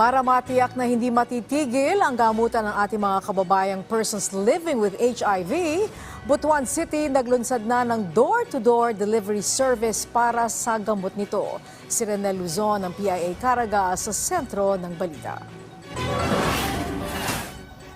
Para matiyak na hindi matitigil ang gamutan ng ating mga kababayang persons living with HIV, Butuan City naglunsad na ng door-to-door delivery service para sa gamot nito. Si Rene Luzon ng PIA Caraga sa sentro ng balita.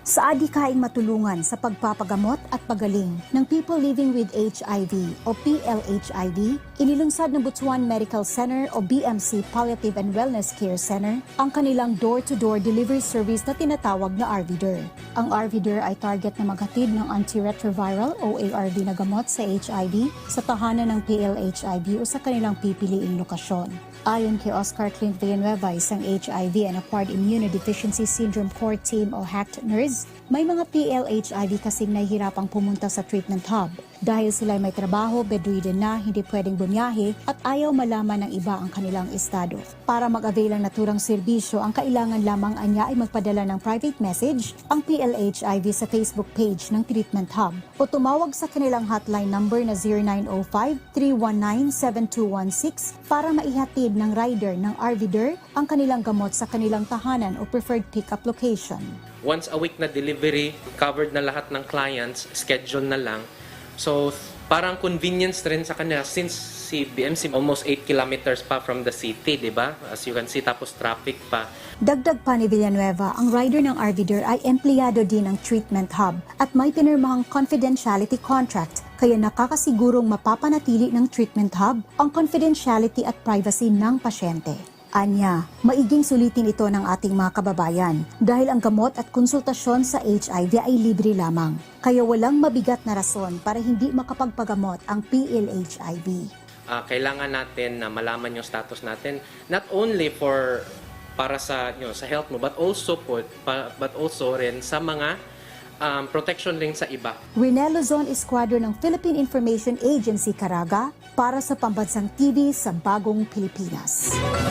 Sa adikaing matulungan sa pagpapagamot at pagaling ng people living with HIV o PLHIV, inilunsad ng Butuan Medical Center o BMC Palliative and Wellness Care Center ang kanilang door-to-door delivery service na tinatawag na Arvider. Ang Arvider ay target na maghatid ng antiretroviral o ARV na gamot sa HIV sa tahanan ng PLHIV o sa kanilang pipiliing lokasyon. Ayon kay Oscar Clint Villanueva, isang HIV and Acquired Immunodeficiency Syndrome Core Team o HACT nurse, may mga PLHIV kasing nahihirapang pumunta sa treatment hub dahil sila may trabaho, bedridden na, hindi pwedeng bumiyahe at ayaw malaman ng iba ang kanilang estado. Para mag-avail ng naturang serbisyo, ang kailangan lamang anya ay magpadala ng private message ang PLHIV sa Facebook page ng treatment hub o tumawag sa kanilang hotline number na 0905-319-7216 para maihatid ng rider ng Arvider ang kanilang gamot sa kanilang tahanan o preferred pickup location. Once a week na delivery, covered na lahat ng clients, schedule na lang. So, parang convenience rin sa kanya since si BMC almost 8 kilometers pa from the city, di ba? As you can see, tapos traffic pa. Dagdag pa ni Villanueva, ang rider ng Arvider ay empleyado din ng treatment hub at may pinirmahang confidentiality contract kaya nakakasigurong mapapanatili ng treatment hub ang confidentiality at privacy ng pasyente. Anya, maiging sulitin ito ng ating mga kababayan dahil ang gamot at konsultasyon sa HIV ay libre lamang. Kaya walang mabigat na rason para hindi makapagpagamot ang PLHIV. Ah, kailangan natin na malaman yung status natin not only for para sa you know, sa health mo but also po pa- but also rin sa mga um, protection rin sa iba. Rinel Luzon Esquadron ng Philippine Information Agency Caraga para sa Pambansang TV sa Bagong Pilipinas.